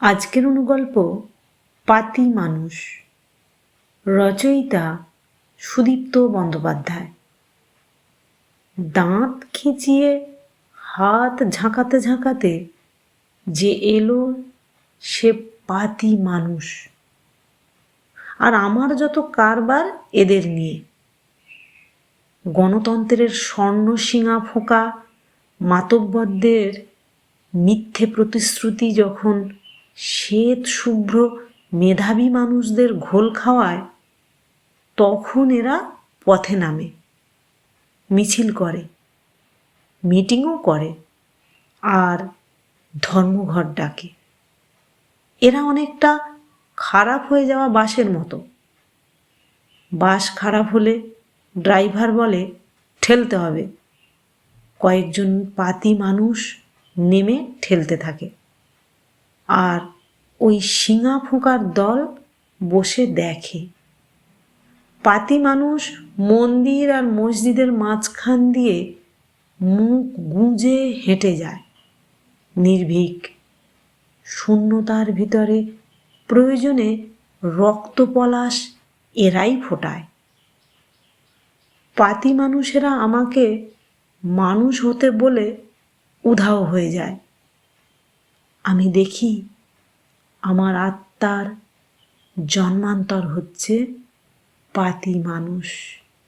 আজকের অনুগল্প, পাতি মানুষ। রচয়িতা সুদীপ্ত বন্দ্যোপাধ্যায়। দাঁত খিচিয়ে, হাত ঝাঁকাতে ঝাঁকাতে যে এলো সে পাতি মানুষ। আর আমার যত কারবার এদের নিয়ে। গণতন্ত্রের স্বর্ণ শিঙা ফোঁকা, মাতব্বরদের মিথ্যে প্রতিশ্রুতি যখন শ্বেত শুভ্র মেধাবী মানুষদের ঘোল খাওয়ায় তখন এরা পথে নামে, মিছিল করে, মিটিংও করে আর ধর্মঘট ডাকে। এরা অনেকটা খারাপ হয়ে যাওয়া বাসের মতো। বাস খারাপ হলে ড্রাইভার বলে, ঠেলতে হবে। কয়েকজন পাতি মানুষ নেমে ঠেলতে থাকে। আর ওই শিঙা ফোঁকার দল বসে দেখে। পাতি মানুষ মন্দির আর মসজিদের মাঝখান দিয়ে মুখ গুঁজে হেঁটে যায়। নির্ভীক, শূন্যতার ভিতরে প্রয়োজনে রক্তপলাশ এরাই ফোটায়। পাতি মানুষেরা আমাকে মানুষ হতে বলে উধাও হয়ে যায়। আমি দেখি আমার আত্মার জন্মান্তর হচ্ছে পাতি মানুষ।